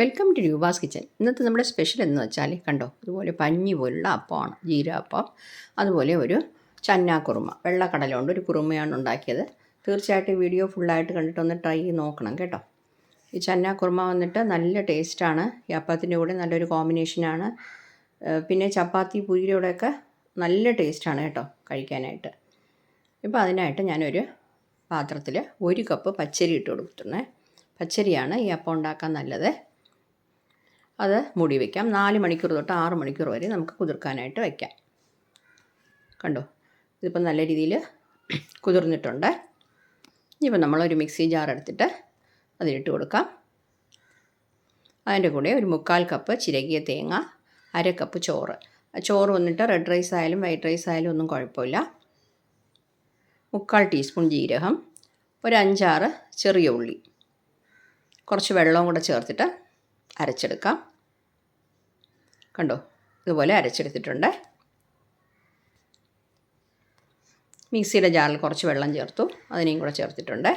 Welcome to Roopa's kitchen ഇന്നത്തെ നമ്മുടെ special എന്ന് വെച്ചാൽ കണ്ടോ? ഇതുപോലെ പഞ്ഞി പോലുള്ള അപ്പമാണ് ജീരാപ്പം അതുപോലെ ഒരു ചന്നാക്കുറുമ കുറുമ കൊണ്ട് ഒരു കുറുമയാണ് ഉണ്ടാക്കിയത്. തീർച്ചയായിട്ടും വീഡിയോ ഫുള്ളായിട്ട് കണ്ടിട്ട് ഒന്ന് ട്രൈ ചെയ്ത് നോക്കണം കേട്ടോ. ഈ ചന്നാക്കുറുമ വന്നിട്ട് നല്ല ടേസ്റ്റാണ് ഈ അപ്പത്തിന്റെ കൂടെ നല്ലൊരു കോമ്പിനേഷനാണ് പിന്നെ ചപ്പാത്തി പുരിയുടെയൊക്കെ നല്ല ടേസ്റ്റാണ് കേട്ടോ കഴിക്കാനായിട്ട്. ഇപ്പോൾ അതിനായിട്ട് ഞാനൊരു പാത്രത്തിൽ ഒരു കപ്പ് പച്ചരി ഇട്ട് കൊടുത്തിട്ടുണ്ടേ പച്ചരിയാണ് ഈ അപ്പം ഉണ്ടാക്കാൻ നല്ലത്. അത് മുടി വയ്ക്കാം നാല് മണിക്കൂർ തൊട്ട് ആറ് മണിക്കൂർ വരെ നമുക്ക് കുതിർക്കാനായിട്ട് വയ്ക്കാം കണ്ടോ? ഇതിപ്പോൾ നല്ല രീതിയിൽ കുതിർന്നിട്ടുണ്ട്. ഇനിയിപ്പോൾ നമ്മളൊരു മിക്സി ജാർ എടുത്തിട്ട് അതിലിട്ട് കൊടുക്കാം. അതിന്റെ കൂടെ ഒരു മുക്കാൽ കപ്പ് ചിരകിയ തേങ്ങ അര കപ്പ് ചോറ്. ചോറ് വന്നിട്ട് റെഡ് റൈസ് ആയാലും വൈറ്റ് റൈസ് ആയാലും ഒന്നും കുഴപ്പമില്ല. മുക്കാൽ ടീസ്പൂൺ ജീരകം ഒരു അഞ്ചാറ് ചെറിയ ഉള്ളി. കുറച്ച് വെള്ളവും കൂടെ ചേർത്തിട്ട് അരച്ചെടുക്കാം. കണ്ടോ? ഇതുപോലെ അരച്ചെടുത്തിട്ടുണ്ട്. മിക്സിയുടെ ജാറിൽ കുറച്ച് വെള്ളം ചേർത്തു. അതിനെയും കൂടെ ചേർത്തിട്ടുണ്ട്.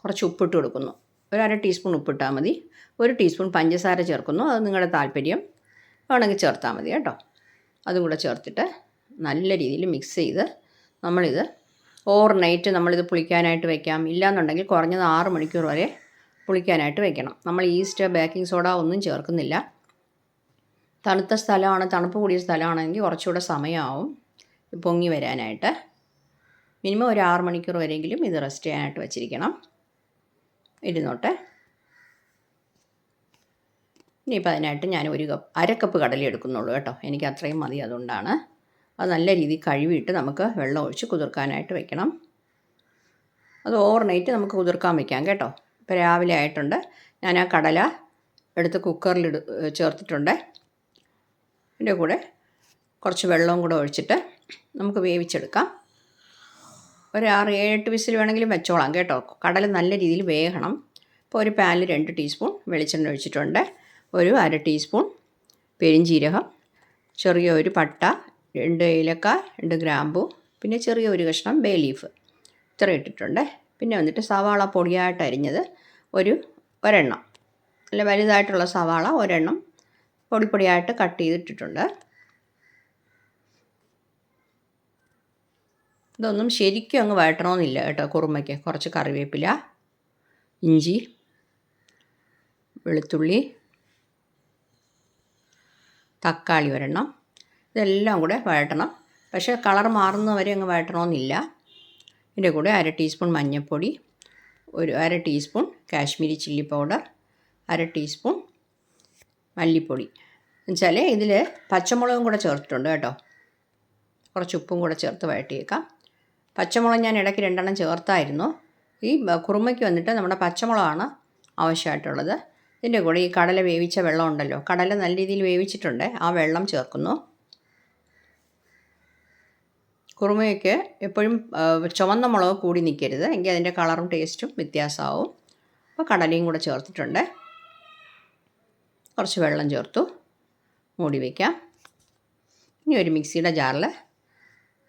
കുറച്ച് ഉപ്പിട്ട് കൊടുക്കുന്നു. ഒരു അര ടീസ്പൂൺ ഉപ്പിട്ടാൽ മതി. ഒരു ടീസ്പൂൺ പഞ്ചസാര ചേർക്കുന്നു. അത് നിങ്ങളുടെ താല്പര്യം വേണമെങ്കിൽ ചേർത്താൽ മതി കേട്ടോ. അതും കൂടെ ചേർത്തിട്ട് നല്ല രീതിയിൽ മിക്സ് ചെയ്ത് നമ്മളിത് ഓവർ നൈറ്റ് നമ്മളിത് പുളിക്കാനായിട്ട് വയ്ക്കാം ഇല്ലാന്നുണ്ടെങ്കിൽ കുറഞ്ഞത് ആറ് മണിക്കൂർ വരെ പുളിക്കാനായിട്ട് വെക്കണം. നമ്മൾ ഈസ്റ്റ് ബേക്കിംഗ് സോഡ ഒന്നും ചേർക്കുന്നില്ല. തണുത്ത സ്ഥലമാണ് തണുപ്പ് കൂടിയ സ്ഥലമാണെങ്കിൽ കുറച്ചുകൂടെ സമയമാവും പൊങ്ങി വരാനായിട്ട്. മിനിമം ഒരു ആറ് മണിക്കൂർ വരെയെങ്കിലും ഇത് റെസ്റ്റ് ചെയ്യാനായിട്ട് വെച്ചിരിക്കണം. ഇരുന്നോട്ടെ. ഇനിയിപ്പോൾ അതിനായിട്ട് ഞാൻ ഒരു കപ്പ് അര കപ്പ് കടല എടുക്കുന്നുള്ളൂ കേട്ടോ. എനിക്ക് അത്രയും മതി അതുകൊണ്ടാണ്. അത് നല്ല രീതിയിൽ കഴുകിയിട്ട് നമുക്ക് വെള്ളം ഒഴിച്ച് കുതിർക്കാനായിട്ട് വെക്കണം. അത് ഓവർനൈറ്റ് നമുക്ക് കുതിർക്കാൻ വെക്കാം കേട്ടോ. ഇപ്പോൾ രാവിലെ ആയിട്ടുണ്ട്. ഞാൻ ആ കടല എടുത്ത് കുക്കറിൽ ചേർത്തിട്ടുണ്ട്. ഇതിന്റെ കൂടെ കുറച്ച് വെള്ളവും കൂടെ ഒഴിച്ചിട്ട് നമുക്ക് വേവിച്ചെടുക്കാം. ഒരു ആറ് ഏഴെട്ട് വിസിൽ വേണമെങ്കിലും വെച്ചോളാം കേട്ടോ. കടല നല്ല രീതിയിൽ വേകണം. ഇപ്പോൾ ഒരു പാനിൽ രണ്ട് ടീസ്പൂൺ വെളിച്ചെണ്ണ ഒഴിച്ചിട്ടുണ്ട്. ഒരു അര ടീസ്പൂൺ പെരിഞ്ചീരകം ചെറിയ ഒരു പട്ട രണ്ട് ഏലക്ക രണ്ട് ഗ്രാമ്പു പിന്നെ ചെറിയ ഒരു കഷ്ണം ബേ ലീഫ്. ഇത്ര ഇട്ടിട്ടുണ്ട്. പിന്നെ വന്നിട്ട് സവാള പൊടിയായിട്ട് അരിഞ്ഞത് ഒരു ഒരെണ്ണം. നല്ല വലുതായിട്ടുള്ള സവാള ഒരെണ്ണം പൊടി പൊടിയായിട്ട് കട്ട് ചെയ്തിട്ടിട്ടുണ്ട്. ഇതൊന്നും ശരിക്കും അങ്ങ് വഴറ്റണമെന്നില്ല കേട്ടോ കുറുമയ്ക്ക്. കുറച്ച് കറിവേപ്പില ഇഞ്ചി വെളുത്തുള്ളി തക്കാളി ഒരെണ്ണം. ഇതെല്ലാം കൂടെ വഴറ്റണം. പക്ഷേ കളർ മാറുന്നവരെ അങ്ങ് വഴറ്റണമെന്നില്ല. ഇതിന്റെ കൂടെ അര ടീസ്പൂൺ മഞ്ഞൾപ്പൊടി ഒരു അര ടീസ്പൂൺ കാശ്മീരി ചില്ലി പൗഡർ അര ടീസ്പൂൺ മല്ലിപ്പൊടി. എന്നുവെച്ചാൽ ഇതിൽ പച്ചമുളകും കൂടെ ചേർത്തിട്ടുണ്ട് കേട്ടോ. കുറച്ച് ഉപ്പും കൂടെ ചേർത്ത് വഴട്ടിയേക്കാം പച്ചമുളക് ഞാൻ ഇടയ്ക്ക് രണ്ടെണ്ണം ചേർത്തായിരുന്നു. ഈ കുറുമയ്ക്ക് വന്നിട്ട് നമ്മുടെ പച്ചമുളകാണ് ആവശ്യമായിട്ടുള്ളത്. ഇതിന്റെ കൂടെ ഈ കടല വേവിച്ച വെള്ളം ഉണ്ടല്ലോ. കടല നല്ല രീതിയിൽ വേവിച്ചിട്ടുണ്ട്. ആ വെള്ളം ചേർക്കുന്നു. കുറുമയ്ക്ക് എപ്പോഴും ചുവന്ന മുളക് കൂടി നിൽക്കരുത് എങ്കിൽ അതിന്റെ കളറും ടേസ്റ്റും വ്യത്യാസമാവും. അപ്പോൾ കടലയും കൂടെ ചേർത്തിട്ടുണ്ട്. കുറച്ച് വെള്ളം ചേർത്തു. മൂടി വയ്ക്കാം ഇനി ഒരു മിക്സിയുടെ ജാറിൽ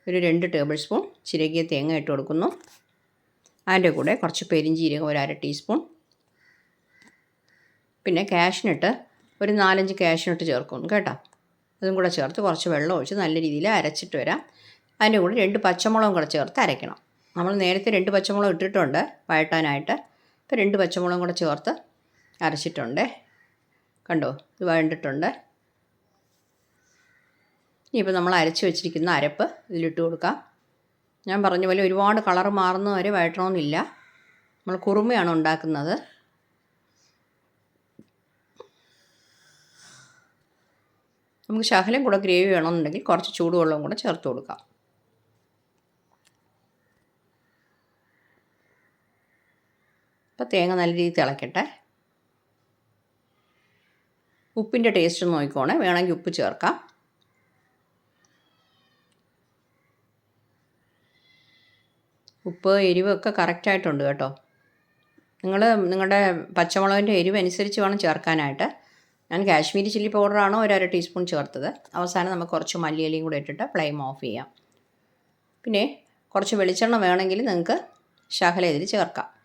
ഒരു രണ്ട് ടേബിൾ സ്പൂൺ ചിരകിയ തേങ്ങ ഇട്ട് കൊടുക്കുന്നു. അതിന്റെ കൂടെ കുറച്ച് പെരിഞ്ചീരകം ഒരു അര ടീസ്പൂൺ. പിന്നെ കാഷ്നട്ട് ഒരു നാലഞ്ച് കാഷ്നട്ട് ചേർക്കുന്നു കേട്ടോ. അതും കൂടെ ചേർത്ത് കുറച്ച് വെള്ളം ഒഴിച്ച് നല്ല രീതിയിൽ അരച്ചിട്ട് വരാം. അതിന്റെ കൂടെ രണ്ട് പച്ചമുളകും കൂടെ ചേർത്ത് അരയ്ക്കണം. നമ്മൾ നേരത്തെ രണ്ട് പച്ചമുളക് ഇട്ടിട്ടുണ്ട് വഴട്ടാനായിട്ട് ഇപ്പോൾ രണ്ട് പച്ചമുളകും കൂടെ ചേർത്ത് അരച്ചിട്ടുണ്ട്. കണ്ടോ? ഇത് വഴണ്ടിട്ടുണ്ട്. ഇനിയിപ്പോൾ നമ്മൾ അരച്ച് വെച്ചിരിക്കുന്ന അരപ്പ് ഇതിലിട്ട് കൊടുക്കാം. ഞാൻ പറഞ്ഞ പോലെ ഒരുപാട് കളർ മാറുന്ന വരെ വഴറ്റണമെന്നില്ല. നമ്മൾ കുറുമയാണ് ഉണ്ടാക്കുന്നത്. നമുക്ക് ശകലം കൂടെ ഗ്രേവി വേണമെന്നുണ്ടെങ്കിൽ കുറച്ച് ചൂടുവെള്ളവും കൂടെ ചേർത്ത് കൊടുക്കാം. അപ്പോൾ തേങ്ങ നല്ല രീതിയിൽ തിളക്കട്ടെ. ഉപ്പിന്റെ ടേസ്റ്റ് നോക്കിക്കോണേ. വേണമെങ്കിൽ ഉപ്പ് ചേർക്കാം. ഉപ്പ് എരിവൊക്കെ കറക്റ്റായിട്ടുണ്ട് കേട്ടോ. നിങ്ങൾ നിങ്ങളുടെ പച്ചമുളകിന്റെ എരിവ് അനുസരിച്ച് വേണം ചേർക്കാനായിട്ട്. ഞാൻ കാശ്മീരി ചില്ലി പൗഡറാണോ ഒരു അര ടീസ്പൂൺ ചേർത്തത്. അവസാനം നമുക്ക് കുറച്ച് മല്ലിയിലയും കൂടെ ഇട്ടിട്ട് ഫ്ലെയിം ഓഫ് ചെയ്യാം. പിന്നെ കുറച്ച് വെളിച്ചെണ്ണ വേണമെങ്കിൽ നിങ്ങൾക്ക് ശകല ഇതിൽ ചേർക്കാം.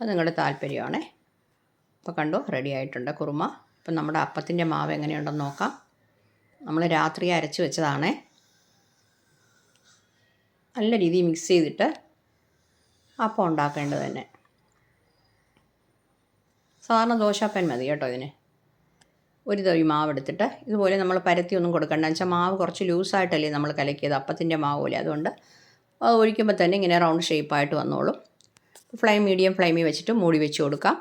അത് നിങ്ങളുടെ താല്പര്യമാണേ. അപ്പോൾ കണ്ടോ റെഡി ആയിട്ടുണ്ട് കുറുമ. ഇപ്പം നമ്മുടെ അപ്പത്തിന്റെ മാവ് എങ്ങനെയുണ്ടെന്ന് നോക്കാം. നമ്മൾ രാത്രി അരച്ച് വെച്ചതാണേ. നല്ല രീതിയിൽ മിക്സ് ചെയ്തിട്ട് അപ്പം ഉണ്ടാക്കേണ്ടത് തന്നെ. സാധാരണ ദോശാപ്പൻ മതി കേട്ടോ ഇതിന്. ഒരു തവി മാവ് എടുത്തിട്ട് ഇതുപോലെ നമ്മൾ പരത്തി ഒന്നും കൊടുക്കണ്ട. വെച്ചാൽ മാവ് കുറച്ച് ലൂസായിട്ടല്ലേ നമ്മൾ കലക്കിയത് അപ്പത്തിന്റെ മാവ് പോലെ. അതുകൊണ്ട് അത് ഒഴിക്കുമ്പോൾ തന്നെ ഇങ്ങനെ റൗണ്ട് ഷേപ്പായിട്ട് വന്നോളും. ഫ്ലെയിം മീഡിയം ഫ്ലെയിമിൽ വെച്ചിട്ട് മൂടി വെച്ച് കൊടുക്കാം.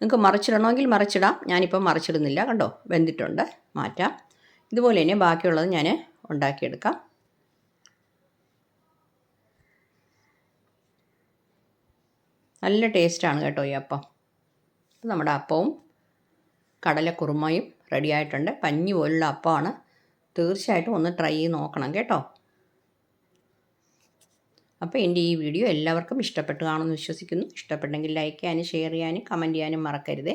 നിങ്ങൾക്ക് മറിച്ചിടണമെങ്കിൽ മറിച്ചിടാം. ഞാനിപ്പം മറിച്ചിടുന്നില്ല കണ്ടോ? വെന്തിട്ടുണ്ട്. മാറ്റാം. ഇതുപോലെ തന്നെ ബാക്കിയുള്ളത് ഞാൻ ഉണ്ടാക്കിയെടുക്കാം. നല്ല ടേസ്റ്റാണ് കേട്ടോ ഈ അപ്പം. അപ്പം നമ്മുടെ അപ്പവും കടലക്കുറുമയും റെഡിയായിട്ടുണ്ട് പഞ്ഞി പോലുള്ള അപ്പമാണ്. തീർച്ചയായിട്ടും ഒന്ന് ട്രൈ ചെയ്ത് നോക്കണം കേട്ടോ. അപ്പോൾ എന്റെ ഈ വീഡിയോ എല്ലാവർക്കും ഇഷ്ടപ്പെട്ടു കാണുമെന്ന് വിശ്വസിക്കുന്നു. ഇഷ്ടപ്പെട്ടെങ്കിൽ ലൈക്ക് ചെയ്യാനും ഷെയർ ചെയ്യാനും കമന്റ് ചെയ്യാനും മറക്കരുതേ.